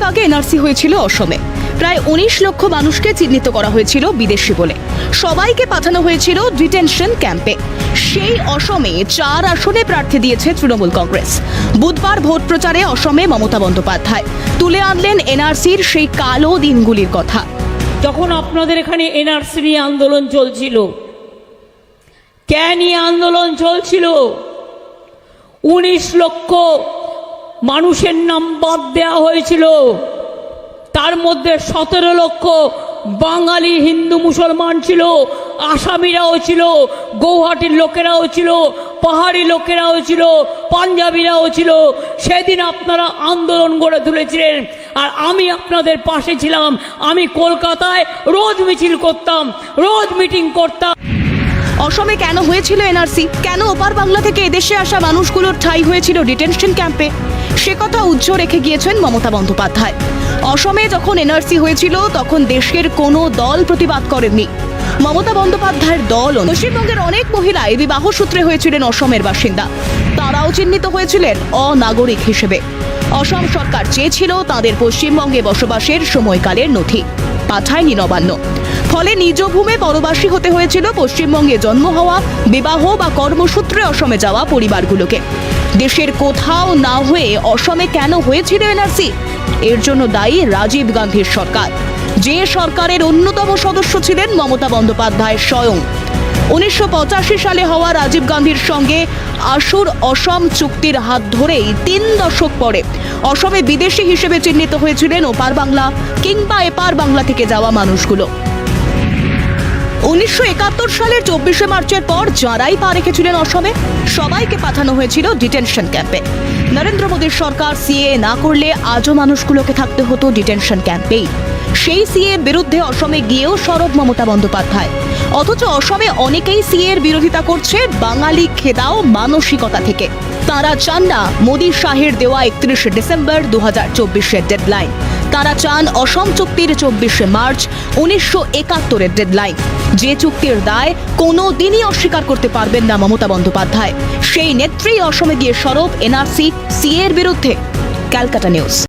NRC হয়েছিল অসমে। প্রায় উনিশ লক্ষ মানুষকে চিহ্নিত করা হয়েছিল বিদেশি বলে। সবাইকে পাঠানো হয়েছিল ডিটেনশন ক্যাম্পে। সেই অসমে চার আসনে প্রার্থী দিয়েছে তৃণমূল কংগ্রেস। বুধবার ভোট প্রচারে অসমে মমতা বন্দ্যোপাধ্যায়। তুলে আনলেন এনআরসির সেই কালো দিনগুলির কথা। যখন আপনাদের এখানে এনআরসি নিয়ে আন্দোলন চলছিল, কে নিয়ে আন্দোলন চলছিল? উনিশ লক্ষ মানুষের নাম বাদ দেওয়া হয়েছিল। তার মধ্যে সতেরো লক্ষ বাঙালি হিন্দু মুসলমান ছিল, আসামিরাও ছিল, গৌহাটির লোকেরাও ছিল, পাহাড়ি লোকেরাও ছিল, পাঞ্জাবিরাও ছিল। সেদিন আপনারা আন্দোলন গড়ে তুলেছিলেন আর আমি আপনাদের পাশে ছিলাম। আমি কলকাতায় রোজ মিছিল করতাম, রোজ মিটিং করতাম। অসমে কেন হয়েছিল এনআরসি? কেন ওপার বাংলা থেকে এদেশে আসা মানুষগুলোর ঠাঁই হয়েছিল ডিটেনশন ক্যাম্পে? সে কথা উজ্জ রেখে গিয়েছেন মমতা বন্দ্যোপাধ্যায়। অসমে যখন এনআরসি হয়েছিল, তখন দেশের কোনো দল প্রতিবাদ করেননি। মমতা বন্দ্যোপাধ্যায়ের দল পশ্চিমবঙ্গের অনেক মহিলা এই বিবাহ সূত্রে হয়েছিলেন অসমের বাসিন্দা। তারাও চিহ্নিত হয়েছিলেন অনাগরিক হিসেবে। অসম সরকার চেয়েছিল তাদের পশ্চিমবঙ্গে বসবাসের সময়কালের নথি। পাঠায়নি নবান্ন ফলে নিজ ভূমে পরবাসী হতে হয়েছিল পশ্চিমবঙ্গে জন্ম হওয়া, বিবাহ বা কর্মসূত্রে অসমে যাওয়া পরিবারগুলোকে। দেশের কোথাও না হয়ে অসমে কেন হয়েছিল এনআরসি? এর জন্য দায়ী রাজীব গান্ধীর সরকার। যে সরকারের অন্যতম সদস্য ছিলেন মমতা বন্দ্যোপাধ্যায় স্বয়ং। উনিশশো পঁচাশি সালে হওয়া রাজীব গান্ধীর সঙ্গে আসুর অসম চুক্তির হাত ধরেই তিন দশক পরে অসমে বিদেশি হিসেবে চিহ্নিত হয়েছিলেন ওপার বাংলা কিংবা এপার বাংলা থেকে যাওয়া মানুষগুলো। উনিশশো একাত্তর সালের চব্বিশে মার্চের পর যারাই পা রেখেছিলেন অসমে, সবাইকে পাঠানো হয়েছিল ডিটেনশন ক্যাম্পে। নরেন্দ্র মোদীর সরকার সিএ না করলে আজও মানুষগুলোকে থাকতে হতো ডিটেনশন ক্যাম্পেই। সেই সিএর বিরুদ্ধে অসমে গিয়েও সরব মমতা বন্দ্যোপাধ্যায় অথচ অসমে অনেকেই সিএর বিরোধিতা করছে বাঙালি খেদাও মানসিকতা থেকে। তারা চান না মোদী শাহের দেওয়া একত্রিশে ডিসেম্বর দু হাজার চব্বিশের ডেডলাইন তারা চান অসম চুক্তির চব্বিশে মার্চ উনিশশো একাত্তরের ডেডলাইন যে চুক্তির দায় কোনো দিনই অস্বীকার করতে পারবেন না মমতা বন্দ্যোপাধ্যায়। সেই নেত্রী অসমে গিয়ে সরব এনআরসি সিএর বিরুদ্ধে। Calcutta news.